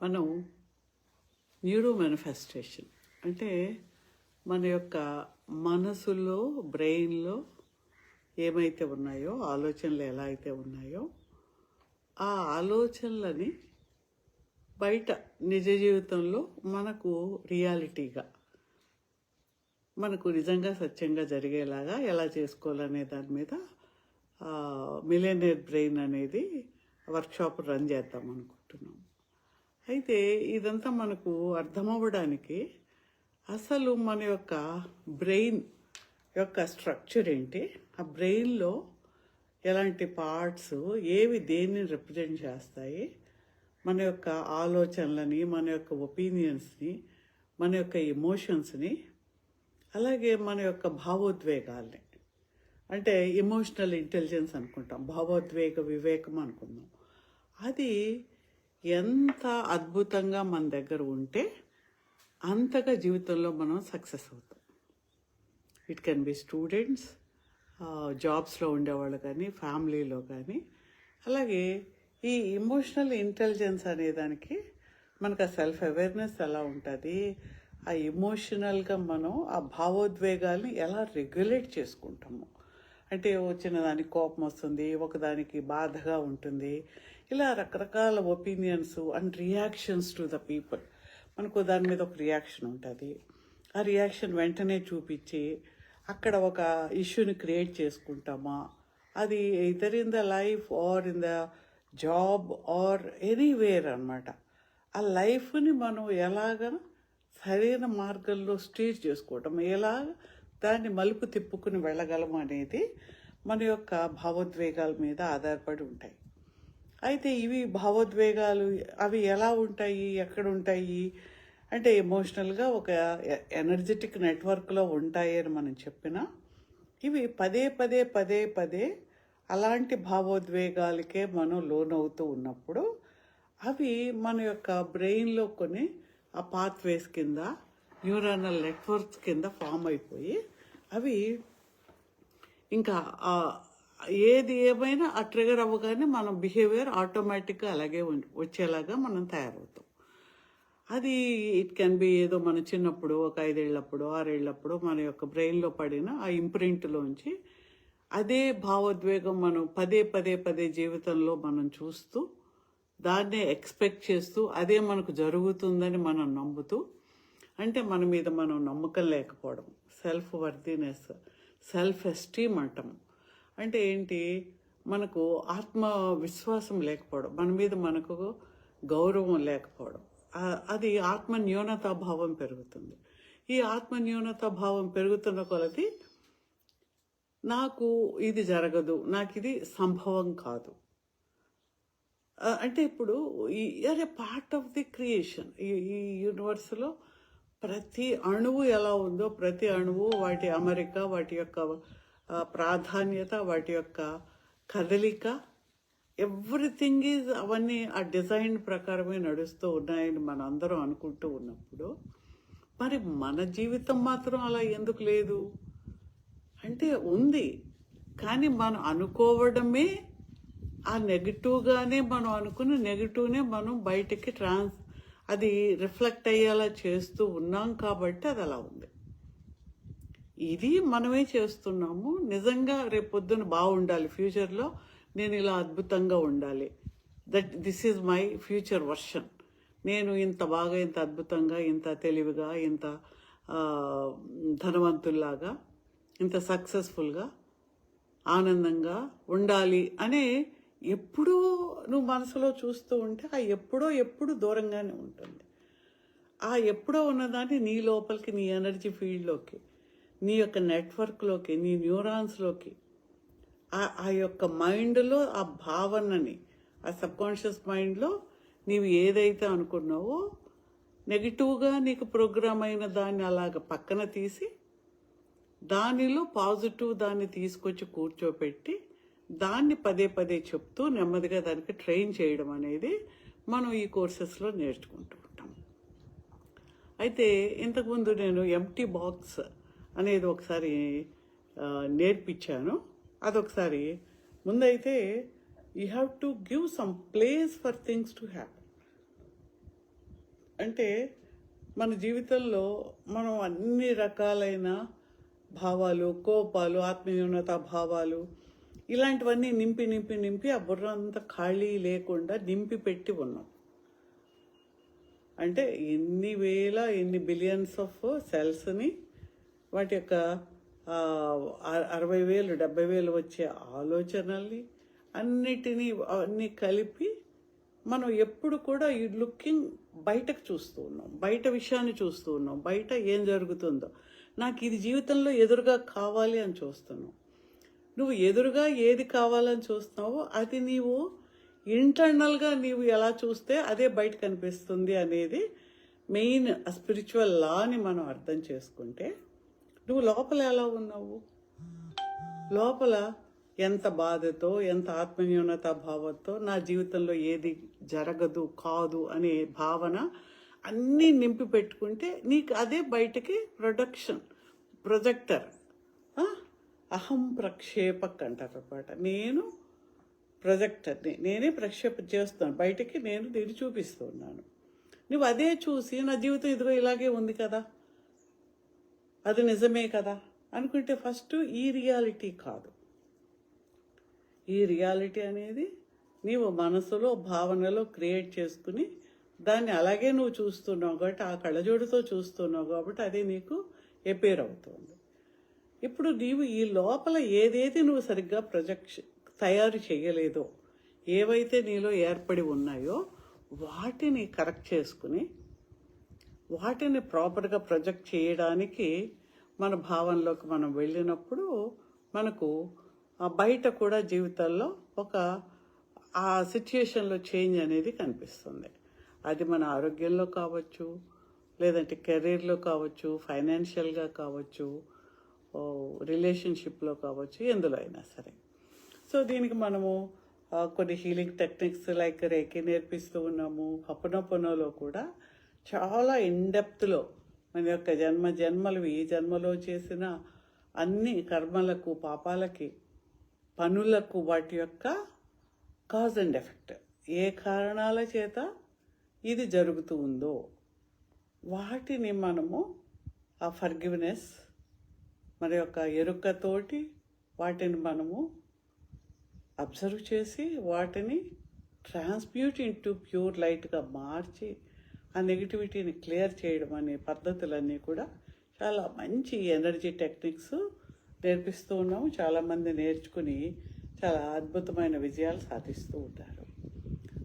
మనం neuro manifestation అంటే మన యొక్క మనసులో బ్రెయిన్లో ఏమైతే ఉన్నాయో ఆలోచనలు ఎలా అయితే ఉన్నాయో ఆ ఆలోచనలని బయట నిజ జీవితంలో మనకు రియాలిటీగా మనకు నిజంగా సత్యంగా జరిగేలాగా ఎలా చేసుకోవాలనే దాని మీద మిలేనియర్ బ్రెయిన్ అనేది వర్క్షాప్ రన్ చేద్దాం అనుకుంటున్నాం అయితే ఇదంతా మనకు అర్థమవ్వడానికి అసలు మన యొక్క బ్రెయిన్ యొక్క స్ట్రక్చర్ ఏంటి? ఆ బ్రెయిన్లో ఎలాంటి పార్ట్స్ ఏవి దేన్ని రిప్రజెంట్ చేస్తాయి? మన యొక్క ఆలోచనలని మన యొక్క ఒపీనియన్స్ని మన యొక్క ఎమోషన్స్ని అలాగే మన యొక్క భావోద్వేగాల్ని. అంటే ఎమోషనల్ ఇంటెలిజెన్స్ అనుకుంటాం భావోద్వేగ వివేకం అనుకుందాం. అది ఎంత అద్భుతంగా మన దగ్గర ఉంటే అంతగా జీవితంలో మనం సక్సెస్ అవుతాం. ఇట్ కెన్ బి స్టూడెంట్స్ జాబ్స్లో ఉండేవాళ్ళు కానీ ఫ్యామిలీలో కానీ. అలాగే ఈ ఎమోషనల్ ఇంటెలిజెన్స్ అనే దానికి మనకు ఆ సెల్ఫ్ అవేర్నెస్ ఎలా ఉంటుంది? ఆ ఎమోషనల్గా మనం ఆ భావోద్వేగాల్ని ఎలా రెగ్యులేట్ చేసుకుంటాము? అంటే వచ్చిన దానికి కోపం వస్తుంది ఒకదానికి బాధగా ఉంటుంది. ఇలా రకరకాల opinions and reactions to the people మనకు దాని మీద ఒక రియాక్షన్ ఉంటుంది. ఆ రియాక్షన్ వెంటనే చూపించి అక్కడ ఒక ఇష్యూని క్రియేట్ చేసుకుంటామా? అది either in the life or in the job or anywhere అనమాట ఆ లైఫ్ని మనం ఎలాగ సరైన మార్గంలో స్టేజ్ చేసుకోవటం ఎలా దాన్ని మలుపు తిప్పుకుని వెళ్ళగలం అనేది మన యొక్క భావోద్వేగాల మీద ఆధారపడి ఉంటాయి. అయితే ఇవి భావోద్వేగాలు అవి ఎలా ఉంటాయి ఎక్కడ ఉంటాయి? అంటే ఎమోషనల్గా ఒక ఎనర్జెటిక్ నెట్వర్క్లో ఉంటాయి అని మనం చెప్పిన ఇవి పదే పదే పదే పదే అలాంటి భావోద్వేగాలకే మనం లోనవుతూ ఉన్నప్పుడు అవి మన యొక్క బ్రెయిన్లో కొన్ని ఆ పాత్వేస్ కింద న్యూరానల్ నెట్వర్క్స్ కింద ఫామ్ అయిపోయి అవి ఇంకా ఆ ఏది ఏమైనా ఆ ట్రిగర్ అవ్వగానే మన బిహేవియర్ ఆటోమేటిక్గా అలాగే వచ్చేలాగా మనం తయారవుతాం. అది ఇట్ కెన్ బి ఏదో మన చిన్నప్పుడు ఒక ఐదేళ్ళప్పుడు ఆరేళ్ళప్పుడు మన యొక్క బ్రెయిన్లో పడిన ఆ ఇంప్రింట్లోంచి అదే భావోద్వేగం మనం పదే పదే పదే జీవితంలో మనం చూస్తూ దాన్నే ఎక్స్పెక్ట్ చేస్తూ అదే మనకు జరుగుతుందని మనం నమ్ముతూ అంటే మన మీద మనం నమ్మకం లేకపోవడం సెల్ఫ్ వర్దినెస్ సెల్ఫ్ ఎస్టీమ్ అంటాము అంటే ఏంటి? మనకు ఆత్మవిశ్వాసం లేకపోవడం మన మీద మనకు గౌరవం లేకపోవడం. అది ఆత్మ న్యూనతా భావం పెరుగుతుంది. ఈ ఆత్మ న్యూనతా భావం పెరుగుతున్న కొలది నాకు ఇది జరగదు నాకు ఇది సంభవం కాదు. అంటే ఇప్పుడు are a part of the creation ఈ ఈ యూనివర్స్లో ప్రతి అణువు ఎలా ఉందో ప్రతి అణువు వాటి అమరిక వాటి యొక్క ప్రాధాన్యత వాటి యొక్క కదలిక ఎవ్రీథింగ్ ఈజ్ అవన్నీ ఆ డిజైన్ ప్రకారమే నడుస్తూ ఉన్నాయని మనం అందరం అనుకుంటూ ఉన్నప్పుడు మరి మన జీవితం మాత్రం అలా ఎందుకు లేదు? అంటే ఉంది కానీ మనం అనుకోవడమే ఆ నెగిటివ్గానే మనం అనుకుని నెగిటివ్నే మనం బయటికి ట్రాన్స్ అది రిఫ్లెక్ట్ అయ్యేలా చేస్తూ ఉన్నాం కాబట్టి అది అలా ఉంది. ఇది మనమే చేస్తున్నాము. నిజంగా రేపు పొద్దున బాగుండాలి ఫ్యూచర్లో నేను ఇలా అద్భుతంగా ఉండాలి. That this is my future version నేను ఇంత బాగా ఇంత అద్భుతంగా ఇంత తెలివిగా ఇంత ధనవంతుల్లాగా ఇంత సక్సెస్ఫుల్గా ఆనందంగా ఉండాలి అనే ఎప్పుడూ నువ్వు మనసులో చూస్తూ ఉంటే ఆ ఎప్పుడో ఎప్పుడు దూరంగానే ఉంటుంది. ఆ ఎప్పుడో ఉన్నదాన్ని నీ లోపలికి నీ ఎనర్జీ ఫీల్డ్లోకి నీ యొక్క నెట్వర్క్లోకి నీ న్యూరాన్స్లోకి ఆ యొక్క మైండ్లో ఆ భావనని ఆ సబ్కాన్షియస్ మైండ్లో నీవు ఏదైతే అనుకున్నావో నెగిటివ్గా నీకు ప్రోగ్రామ్ అయిన దాన్ని అలాగ పక్కన తీసి దానిలో పాజిటివ్ దాన్ని తీసుకొచ్చి కూర్చోపెట్టి దాన్ని పదే పదే చెప్తూ నెమ్మదిగా దానికి ట్రైన్ చేయడం అనేది మనం ఈ కోర్సెస్లో నేర్చుకుంటూ ఉంటాం. అయితే ఇంతకుముందు నేను ఎంటీ బాక్స్ అనేది ఒకసారి నేర్పించాను. అదొకసారి ముందైతే you have to give some place for things to happy అంటే మన జీవితంలో మనం అన్ని రకాలైన భావాలు కోపాలు ఆత్మీయోన్నత భావాలు ఇలాంటివన్నీ నింపి నింపి నింపి ఆ బుర్ర అంతా ఖాళీ లేకుండా నింపి పెట్టి ఉన్నాం. అంటే ఎన్ని వేల ఎన్ని బిలియన్స్ ఆఫ్ సెల్స్ని వాటి యొక్క అరవై వేలు డెబ్బై వేలు వచ్చే ఆలోచనల్ని అన్నిటినీ అన్ని కలిపి మనం ఎప్పుడు కూడా ఈ లుకింగ్ బయటకు చూస్తూ ఉన్నాం. బయట విషయాన్ని చూస్తూ ఉన్నాం. బయట ఏం జరుగుతుందో. నాకు ఇది జీవితంలో ఎదురుగా కావాలి అని చూస్తున్నావు. నువ్వు ఎదురుగా ఏది కావాలని చూస్తున్నావో అది నీవు ఇంటర్నల్గా నీవు ఎలా చూస్తే అదే బయట కనిపిస్తుంది అనేది మెయిన్ స్పిరిచువల్ లాని మనం అర్థం చేసుకుంటే నువ్వు లోపల ఎలా ఉన్నావు? లోపల ఎంత బాధతో ఎంత ఆత్మన్యూనత భావంతో నా జీవితంలో ఏది జరగదు కాదు అనే భావన అన్నీ నింపి పెట్టుకుంటే నీకు అదే బయటకి ప్రొడక్షన్ ప్రొజెక్టర్. అహం ప్రక్షేపక్ అంటారు అనమాట నేను ప్రొజెక్టర్ని నేనే ప్రక్షేప చేస్తాను బయటకి నేను దీన్ని చూపిస్తున్నాను నువ్వు అదే చూసి నా జీవితం ఇదిగో ఇలాగే ఉంది కదా? అది నిజమే కదా? అనుకుంటే ఫస్ట్ ఈ రియాలిటీ కాదు. ఈ రియాలిటీ అనేది నీవు మనసులో భావనలో క్రియేట్ చేసుకుని దాన్ని అలాగే నువ్వు చూస్తున్నావు కాబట్టి ఆ కళ్ళజోడుతో చూస్తున్నావు కాబట్టి అది నీకు ఎపేర్ అవుతుంది. ఇప్పుడు నీవు ఈ లోపల ఏదైతే నువ్వు సరిగ్గా ప్రొజెక్ట్ తయారు చేయలేదో ఏవైతే నీలో ఏర్పడి ఉన్నాయో వాటిని కరెక్ట్ చేసుకుని వాటిని ప్రాపర్గా ప్రొజెక్ట్ చేయడానికి మన భావనలోకి మనం వెళ్ళినప్పుడు మనకు బయట కూడా జీవితాల్లో ఒక ఆ సిచ్యుయేషన్లో చేంజ్ అనేది కనిపిస్తుంది. అది మన ఆరోగ్యంలో కావచ్చు లేదంటే కెరీర్లో కావచ్చు ఫైనాన్షియల్గా కావచ్చు రిలేషన్షిప్లో కావచ్చు ఎందులో అయినా సరే. సో దీనికి మనము కొన్ని హీలింగ్ టెక్నిక్స్ లైక్ రేకి నేర్పిస్తూ ఉన్నాము. హపనొపనోలో కూడా చాలా ఇన్డెప్త్లో మన యొక్క జన్మ జన్మలు ఏ జన్మలో చేసిన అన్ని కర్మలకు పాపాలకి పనులకు వాటి యొక్క కాజ్ అండ్ ఎఫెక్ట్ ఏ కారణాల చేత ఇది జరుగుతూ ఉందో వాటిని మనము ఆ ఫర్గివ్నెస్ మరి యొక్క ఎరుకతోటి వాటిని మనము అబ్జర్వ్ చేసి వాటిని ట్రాన్స్మ్యూట్ ఇంటూ ప్యూర్ లైట్గా మార్చి ఆ నెగిటివిటీని క్లియర్ చేయడం అనే పద్ధతులన్నీ కూడా చాలా మంచి ఎనర్జీ టెక్నిక్స్ నేర్పిస్తూ ఉన్నాము. చాలామంది నేర్చుకుని చాలా అద్భుతమైన విజయాలు సాధిస్తూ ఉంటారు.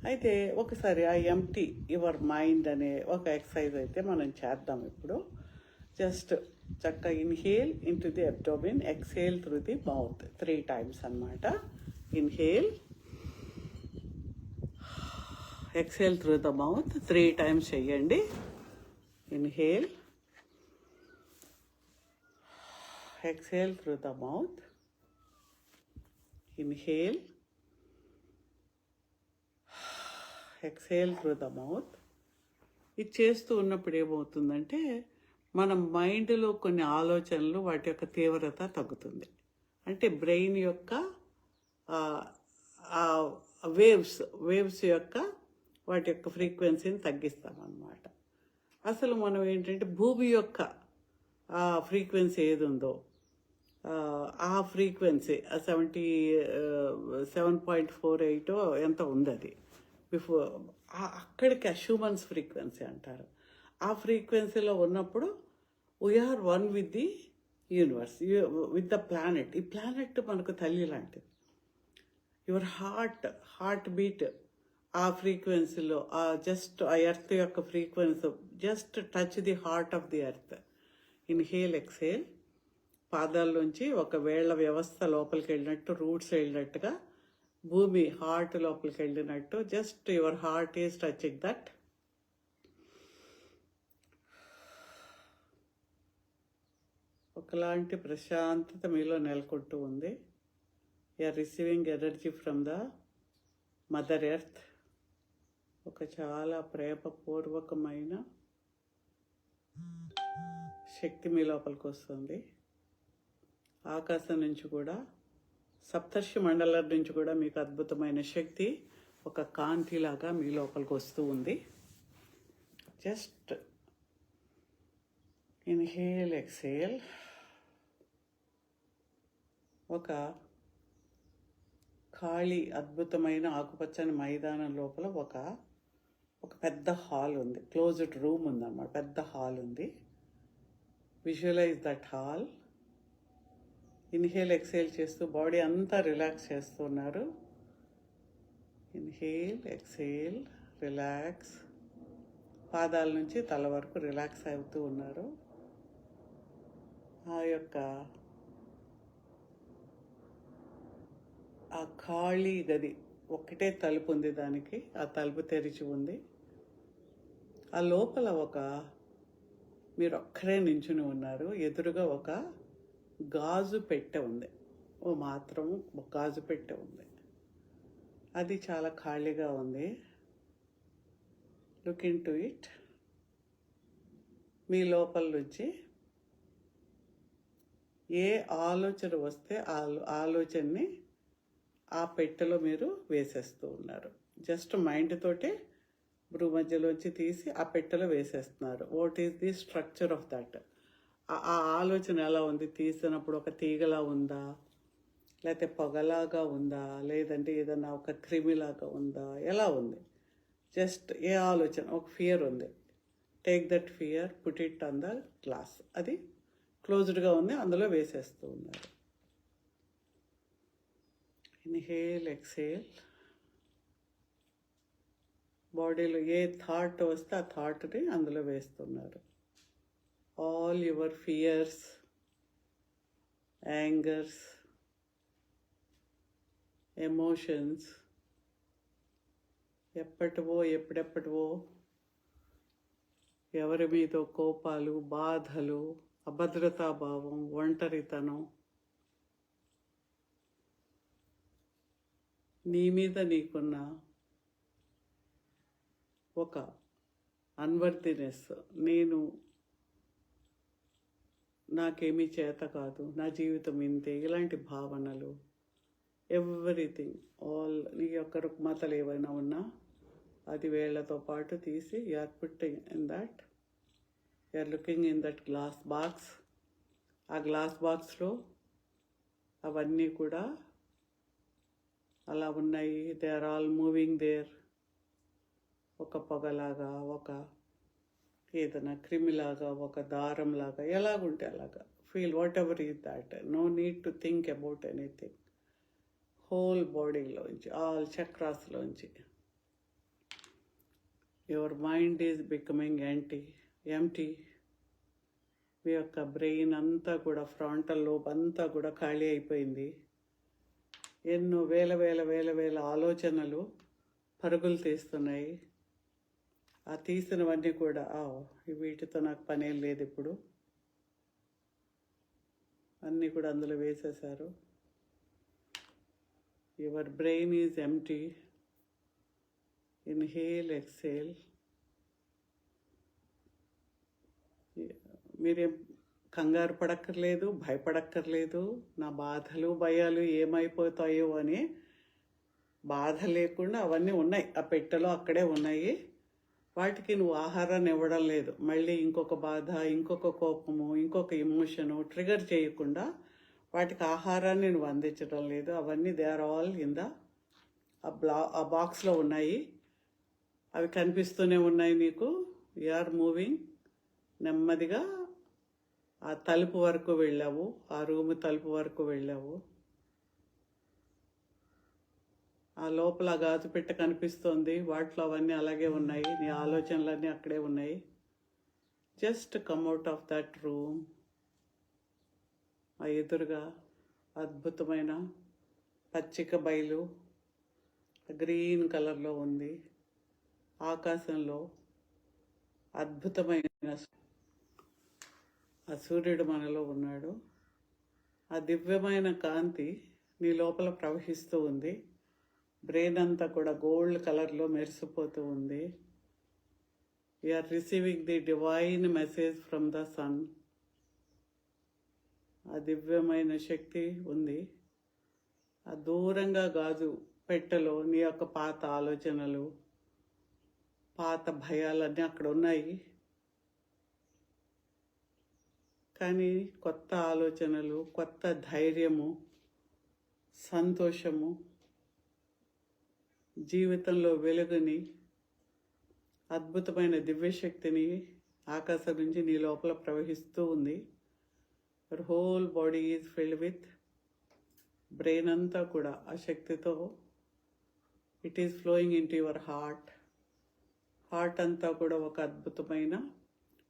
అయితే ఒకసారి ఆ ఎంటీ యువర్ మైండ్ అనే ఒక ఎక్సర్సైజ్ అయితే మనం చేద్దాం ఇప్పుడు. జస్ట్ చక్కగా inhale into the abdomen exhale through the mouth three times అన్నమాట. Inhale exhale through the mouth three times చెయ్యండి inhale exhale through the mouth inhale exhale through the mouth ఇది చేస్తూ ఉన్నప్పుడు ఏమవుతుందంటే మన మైండ్లో కొన్ని ఆలోచనలు వాటి యొక్క తీవ్రత తగ్గుతుంది. అంటే బ్రెయిన్ యొక్క వేవ్స్ వేవ్స్ యొక్క వాటి యొక్క ఫ్రీక్వెన్సీని తగ్గిస్తామన్నమాట. అసలు మనం ఏంటంటే భూమి యొక్క ఆ ఫ్రీక్వెన్సీ ఏది ఉందో ఆ, ఆ frequency seventy seven point four eight ఎంత ఉంది అది బిఫోర్ అక్కడికి హ్యూమన్స్ ఫ్రీక్వెన్సీ అంటారు. ఆ ఫ్రీక్వెన్సీలో ఉన్నప్పుడు we are one with the universe with the planet ఈ ప్లానెట్ మనకు తల్లి లాంటిది. యువర్ హార్ట్ హార్ట్ బీట్ ఆ ఫ్రీక్వెన్సీలో ఆ జస్ట్ ఆ ఎర్త్ యొక్క frequency just touch the heart of the earth. Inhale exhale. పాదాల్లోంచి ఒక వేళ్ళ వ్యవస్థ లోపలికి వెళ్ళినట్టు రూట్స్ వెళ్ళినట్టుగా భూమి హార్ట్ లోపలికి వెళ్ళినట్టు just your heart is touching that. ఒకలాంటి ప్రశాంతత మీలో నెలకొంటూ ఉంది. Are receiving energy from the mother earth. ఒక చాలా ప్రేమపూర్వకమైన శక్తి మీ లోపలికి వస్తుంది. ఆకాశం నుంచి కూడా సప్తర్షి మండలం నుంచి కూడా మీకు అద్భుతమైన శక్తి ఒక కాంతిలాగా మీ లోపలికి వస్తూ ఉంది. Just inhale exhale. ఒక ఖాళీ అద్భుతమైన ఆకుపచ్చని మైదానం లోపల ఒక ఒక పెద్ద హాల్ ఉంది. క్లోజ్డ్ రూమ్ ఉందన్నమాట. పెద్ద హాల్ ఉంది. Visualise that hall inhale exhale చేస్తూ బాడీ అంతా రిలాక్స్ చేస్తున్నారు ఇన్హేల్ ఎక్సేల్ రిలాక్స్ పాదాల నుంచి తల వరకు రిలాక్స్ అవుతూ ఉన్నారు. ఆ యొక్క ఆ ఖాళీ గది ఒకటే తలుపు ఉంది దానికి. ఆ తలుపు తెరిచి ఉంది. ఆ లోపల ఒక మీరు ఒక్కరే నించుని ఉన్నారు. ఎదురుగా ఒక గాజు పెట్టె ఉంది. ఓ మాత్రం గాజు పెట్టె ఉంది. అది చాలా ఖాళీగా ఉంది. లుక్ ఇన్ టు ఇట్ మీ లోపల నుంచి ఏ ఆలోచన వస్తే ఆలో ఆలోచనని ఆ పెట్టెలో మీరు వేసేస్తూ ఉన్నారు. జస్ట్ మైండ్ తోటే బ్రూ మధ్యలోంచి తీసి ఆ పెట్టెలో వేసేస్తున్నారు. What is the structure of that ఆ ఆలోచన ఎలా ఉంది? తీసినప్పుడు ఒక తీగలా ఉందా? లేకపోతే పొగలాగా ఉందా? లేదంటే ఏదైనా ఒక క్రిమిలాగా ఉందా? ఎలా ఉంది? జస్ట్ ఏ ఆలోచన? ఒక ఫియర్ ఉంది. Take that fear put it on the glass అది క్లోజ్డ్గా ఉంది అందులో వేసేస్తూ ఉన్నారు. ఇన్హేల్ ఎక్సేల్ బాడీలో ఏ థాట్ వస్తే ఆ థాట్ని అందులో వేస్తున్నారు. All your fears angers emotions ఎప్పటివో ఎప్పుడెప్పటివో ఎవరి మీదో కోపాలు బాధలు అభద్రతాభావం ఒంటరితనం నీ మీద నీకున్న ఒక అన్వర్తినెస్. నేను నాకేమీ చేత కాదు నా జీవితం ఇంతే ఇలాంటి భావనలు ఎవ్రీథింగ్ ఆల్ నీ యొక్క రుగ్మతలు ఏవైనా ఉన్నా అది వేళ్ళతో పాటు తీసి you are putting in that you are looking in that glass box ఆ గ్లాస్ బాక్స్లో అవన్నీ కూడా అలా ఉన్నాయి. They are all moving there ఒక పొగలాగా ఒక ఏదైనా క్రిమిలాగా ఒక దారంలాగా ఎలాగుంటే అలాగా. Feel whatever is that no need to think about anything whole బాడీలోంచి all చక్రాస్లోంచి your mind is becoming empty empty మీ యొక్క బ్రెయిన్ అంతా కూడా ఫ్రాంటల్ లోప్ అంతా కూడా ఖాళీ అయిపోయింది. ఎన్నో వేల వేల వేల వేల ఆలోచనలు పరుగులు తీస్తున్నాయి. ఆ తీసినవన్నీ కూడా ఆ, వీటితో నాకు పనేం లేదు ఇప్పుడు. అన్నీ కూడా అందులో వేసేశారు. Your brain is empty inhale exhale మీరేం కంగారు పడక్కర్లేదు భయపడక్కర్లేదు నా బాధలు భయాలు ఏమైపోతాయో అని బాధ లేకుండా అవన్నీ ఉన్నాయి. ఆ పెట్టెలో అక్కడే ఉన్నాయి. వాటికి నువ్వు ఆహారాన్ని ఇవ్వడం లేదు. మళ్ళీ ఇంకొక బాధ ఇంకొక కోపము ఇంకొక ఎమోషను ట్రిగర్ చేయకుండా వాటికి ఆహారాన్ని నువ్వు అందించడం లేదు. అవన్నీ they are all in the uh బ్లా ఆ బాక్స్లో ఉన్నాయి. అవి కనిపిస్తూనే ఉన్నాయి నీకు ఆర్ మూవింగ్ నెమ్మదిగా ఆ తలుపు వరకు వెళ్ళావు. ఆ రూమ్ తలుపు వరకు వెళ్ళావు. ఆ లోపల గాజు పెట్ట కనిపిస్తోంది. వాటిలో అవన్నీ అలాగే ఉన్నాయి. నీ ఆలోచనలన్నీ అక్కడే ఉన్నాయి. Just come out of that room. ఆ ఎదురుగా అద్భుతమైన పచ్చిక బయలు. గ్రీన్ కలర్లో ఉంది. ఆకాశంలో అద్భుతమైన ఆ సూర్యుడు మనలో ఉన్నాడు. ఆ దివ్యమైన కాంతి నీ లోపల ప్రవహిస్తూ ఉంది. బ్రెయిన్ అంతా కూడా గోల్డ్ కలర్లో మెరిసిపోతూ ఉంది. Are receiving the divine message from the sun ఆ దివ్యమైన శక్తి ఉంది. ఆ దూరంగా గాజు పెట్టెలో నీ యొక్క పాత ఆలోచనలు పాత భయాలన్నీ అక్కడ ఉన్నాయి. కానీ కొత్త ఆలోచనలు కొత్త ధైర్యము సంతోషము జీవితంలో వెలుగుని అద్భుతమైన దివ్యశక్తిని ఆకాశం నుంచి నీ లోపల ప్రవహిస్తూ ఉంది. Your whole body is filled with brain అంతా కూడా ఆ శక్తితో it is flowing into your heart heart అంతా కూడా ఒక అద్భుతమైన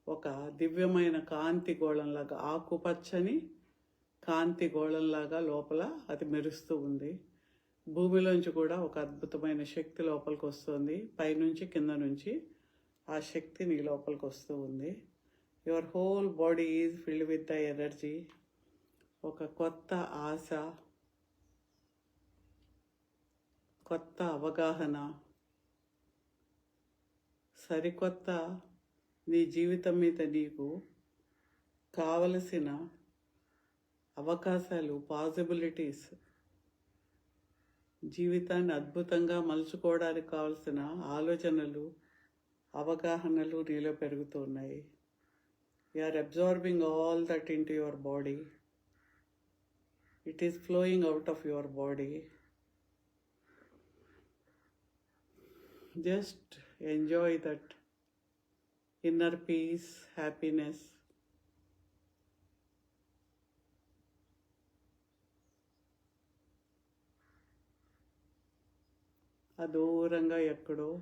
ఒక దివ్యమైన కాంతి గోళంలాగా ఆకుపచ్చని కాంతి గోళంలాగా లోపల అది మెరుస్తూ ఉంది. భూమిలోంచి కూడా ఒక అద్భుతమైన శక్తి లోపలికి వస్తుంది. పైనుంచి కింద నుంచి ఆ శక్తి నీ లోపలికి వస్తూ ఉంది. Your whole body is filled with the energy ఒక కొత్త ఆశ కొత్త అవగాహన సరికొత్త నీ జీవితం మీద నీకు కావలసిన అవకాశాలు పాసిబిలిటీస్ జీవితాన్ని అద్భుతంగా మలుచుకోవడానికి కావలసిన ఆలోచనలు అవగాహనలు నీలో పెరుగుతున్నాయి are absorbing all that into your body it is flowing out of your body just enjoy that inner peace happiness ఆ దూరంగా ఎక్కడో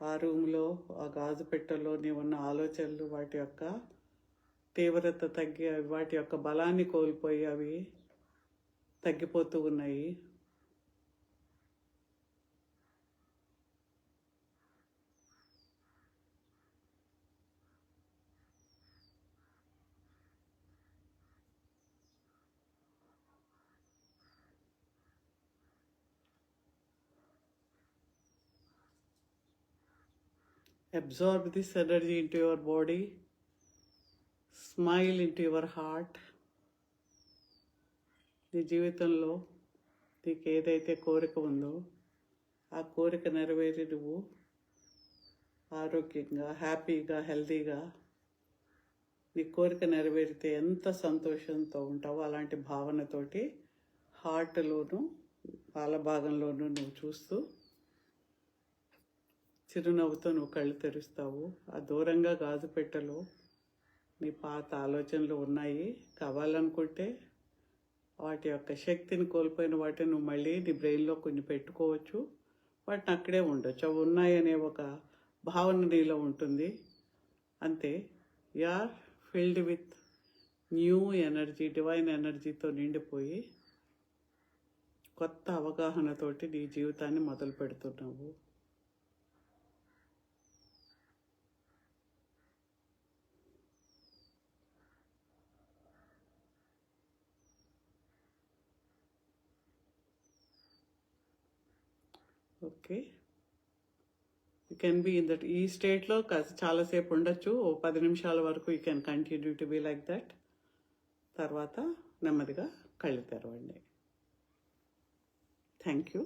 ఆ రూమ్లో ఆ గాజు పెట్టెలోని ఉన్న ఆలోచనలు వాటి యొక్క తీవ్రత తగ్గి వాటి యొక్క బలాన్ని కోల్పోయి అవి తగ్గిపోతూ ఉన్నాయి. Absorb this energy into your body. Smile into your heart నీ జీవితంలో నీకు ఏదైతే కోరిక ఉందో ఆ కోరిక నెరవేరి నువ్వు ఆరోగ్యంగా హ్యాపీగా హెల్తీగా నీ కోరిక నెరవేరితే ఎంత సంతోషంతో ఉంటావో అలాంటి భావనతోటి హార్ట్లోను పాల భాగంలోనూ నువ్వు చూస్తూ చిరునవ్వుతో నువ్వు కళ్ళు తెరుస్తావు. ఆ దూరంగా గాజు పెట్టలో నీ పాత ఆలోచనలు ఉన్నాయి. కావాలనుకుంటే వాటి యొక్క శక్తిని కోల్పోయిన వాటిని నువ్వు మళ్ళీ నీ బ్రెయిన్లో కొన్ని పెట్టుకోవచ్చు. వాటిని అక్కడే ఉండొచ్చు. అవి ఉన్నాయనే ఒక భావన నీలో ఉంటుంది. అంతే. Are filled with new energy divine ఎనర్జీతో నిండిపోయి కొత్త అవగాహనతోటి నీ జీవితాన్ని మొదలు పెడుతున్నావు okay. You can be in that ఈ స్టేట్లో చాలాసేపు ఉండొచ్చు. ఓ పది నిమిషాల వరకు you can continue to be like that తర్వాత నెమ్మదిగా కళ్ళు తెరవండి. Thank you